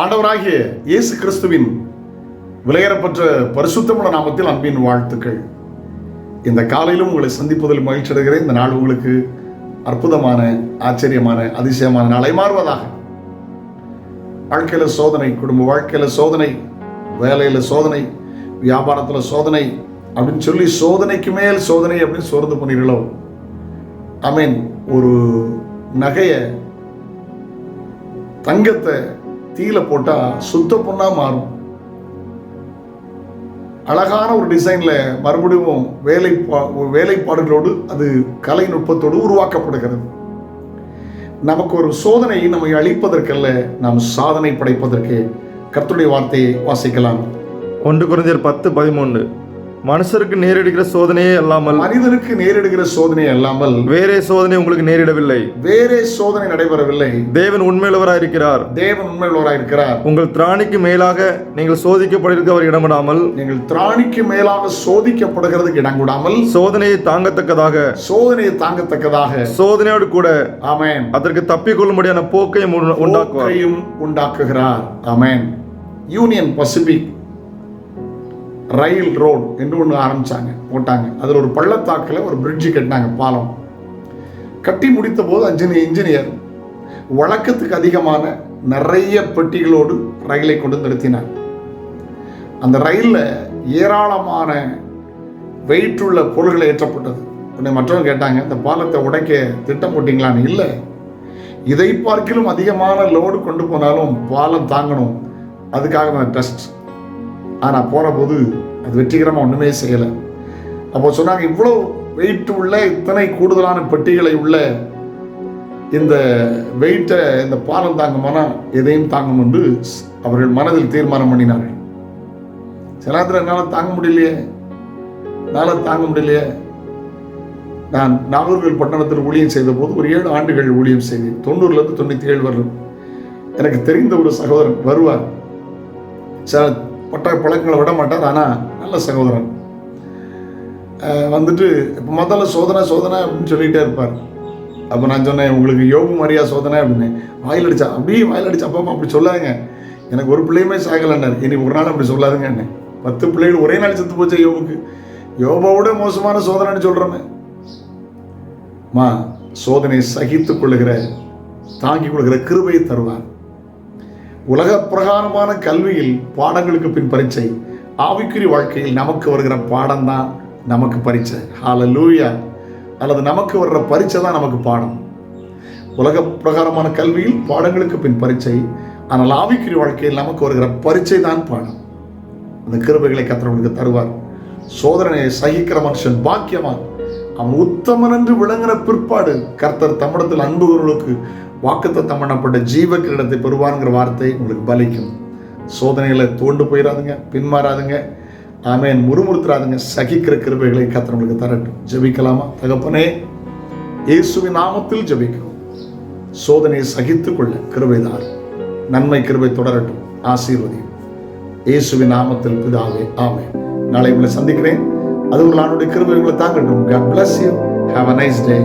ஆண்டவராகிய இயேசு கிறிஸ்துவின் விலையேறப்பற்ற பரிசுத்தமுள்ள நாமத்தில் அன்பின் வாழ்த்துக்கள். இந்த காலையிலும் உங்களை சந்திப்பதில் மகிழ்ச்சி அடைகிறேன். இந்த நாள் உங்களுக்கு அற்புதமான ஆச்சரியமான அதிசயமான நாளை மாறுவதாக. வாழ்க்கையில் சோதனை குடும்ப வாழ்க்கையில சோதனை வேலையில் சோதனை வியாபாரத்தில் சோதனை அப்படின்னு சொல்லி சோதனைக்கு மேல் சோதனை அப்படின்னு சோர்ந்து பண்ணீர்களோ ஐ மீன் ஒரு நகையை தங்கத்தை தீயில போட்டா சுத்த பொண்ணா மாறும். அழகான ஒரு டிசைன்ல மறுபடியும் வேலை வேலைப்பாடுகளோடு அது கலை நுட்பத்தோடு உருவாக்கப்படுகிறது. நமக்கு ஒரு சோதனை நம்மை அழிப்பதற்கல்ல நாம் சாதனை படைப்பதற்கு கர்த்துடைய வார்த்தையை வாசிக்கலாம். ஒன்று குறைஞ்சர் பத்து பதிமூன்று. மனுஷருக்கு நேரிடுகிற சோதனையே அல்லாமல் மனிதனுக்கு நேரிடுகிற சோதனை அல்லாமல் வேறே சோதனை உங்களுக்கு நேரிடவில்லை. வேறே சோதனை நடைபெறவில்லை. தேவன் உண்மையுள்ளவராயிருக்கிறார் தேவன் உண்மையுள்ளவராக இருக்கிறார். உங்கள் திராணிக்கு மேலாக நீங்கள் சோதிக்கப்படுவதற்கு அவர் இடமிடாமல் நீங்கள் திராணிக்கு மேலாக சோதிக்கப்படுகிறதுக்கு இடங்கூடாமல் சோதனையை தாங்கத்தக்கதாக சோதனையை தாங்கத்தக்கதாக சோதனையோடு கூட ஆமென். அதற்கு தப்பிக்கொள்ளும்படியான போக்கையும் உண்டு- உண்டாக்குவார். போக்கையும் உண்டாக்குகிறார். Amen. Union Pacific rail road என்று ஒன்று ஆரம்பித்தாங்க போட்டாங்க. அதில் ஒரு பள்ளத்தாக்கில் ஒரு பிரிட்ஜு கட்டினாங்க பாலம். கட்டி முடித்த போது அஞ்சனி இன்ஜினியர் வழக்கத்துக்கு அதிகமான நிறைய பெட்டிகளோடு ரயிலை கொண்டு நிறுத்தினார். அந்த ரயிலில் ஏராளமான வெயிட்டுள்ள பொருள்கள் ஏற்றப்பட்டது. உடனே மற்றவங்க கேட்டாங்க இந்த பாலத்தை உடைக்க திட்டம் போட்டிங்களான்னு? இல்லை. இதை பார்க்கிலும் அதிகமான லோடு கொண்டு போனாலும் பாலம் தாங்கணும். அதுக்காக நான் டஸ்ட் ஆனால் போகிறபோது அது வெற்றிகரமாக ஒன்றுமே செய்யலை. அப்போ சொன்னாங்க இவ்வளோ வெயிட் உள்ள இத்தனை கூடுதலான பெட்டிகளை உள்ள இந்த வெயிட்டை இந்த பாலம் தாங்குமானா எதையும் தாங்கும் என்று அவர்கள் மனதில் தீர்மானம் பண்ணினார்கள். சில நேரத்தில் என்னால் தாங்க முடியலையே. என்னால் தாங்க முடியலையே. நான் நாகர்கோவில் பட்டணத்தில் ஊழியம் செய்த போது ஒரு ஏழு ஆண்டுகள் ஊழியம் செய்தேன். தொண்ணூறுலேருந்து தொண்ணூற்றி ஏழு வரும் எனக்கு தெரிந்த ஒரு சகோதரன் வருவார். சில பட்ட பழக்கங்களை விட மாட்டார் ஆனால் நல்ல சகோதரன். வந்துட்டு இப்போ முதல்ல சோதனை சோதனை அப்படின்னு சொல்லிகிட்டே இருப்பார். அப்போ நான் சொன்னேன் உங்களுக்கு யோகு மரியா சோதனை? அப்படின்னு. வாயில் அடிச்சா அப்படியே வாயில் அடிச்சா அப்பா அம்மா அப்படி சொல்லாதுங்க. எனக்கு ஒரு பிள்ளையுமே சாகலைன்னார். இனி ஒரு நாள் அப்படி சொல்லாதுங்க என்ன பத்து பிள்ளைகள் ஒரே நாள் செத்து போச்சு யோபுக்கு. யோபாவோட மோசமான சோதனைன்னு சொல்கிறோமே மா சோதனை சகித்துக் கொள்ளுகிற தாங்கிக் கொள்கிற கிருபையை தருவார். உலக பிரகாரமான கல்வியில் பாடங்களுக்கு பின் பரீட்சை. ஆவிக்குறி வாழ்க்கையில் நமக்கு வருகிற பாடம் தான் நமக்கு பரீட்சை. லூயா அல்லது நமக்கு வர்ற பரீட்சை தான் நமக்கு பாடம். உலக பிரகாரமான கல்வியில் பாடங்களுக்கு பின் பரீட்சை. ஆனால் ஆவிக்குறி வாழ்க்கையில் நமக்கு வருகிற பரீட்சை தான் பாடம். அந்த கிருபைகளை கத்திரவனுக்கு தருவார். சோதனையை சகிக்கிற மனுஷன் பாக்கியவான். அவன் உத்தமன் என்று விளங்குற பிற்பாடு கர்த்தர் தமிழத்தில் அன்புகிறவர்களுக்கு வாக்குத்தத்தம் பண்ணப்பட்ட ஜீவ கிரீடத்தை பெறுவாருங்கிற வார்த்தை உங்களுக்கு பலிக்கும். சோதனைகளை தோண்டு போயிடாதுங்க பின்மாறாதுங்க. ஆமேன். முறுமுறுத்துறாதுங்க. சகிக்கிற கிருபைகளை கர்த்தர் உங்களுக்கு தரட்டும். ஜெபிக்கலாமா? தகப்பனே இயேசுவின் நாமத்தில் ஜெபிக்கிறோம். சோதனையை சகித்துக் கொள்ள கிருபைதார் நன்மை கிருபை தொடரட்டும். ஆசீர்வதியும். இயேசுவின் நாமத்தில் பிதாவே ஆமே நாளை உங்களை சந்திக்கிறேன். அது உங்கள் ஆணுடைய கிருபை உங்களை தாங்கட்டும். God bless you have a nice day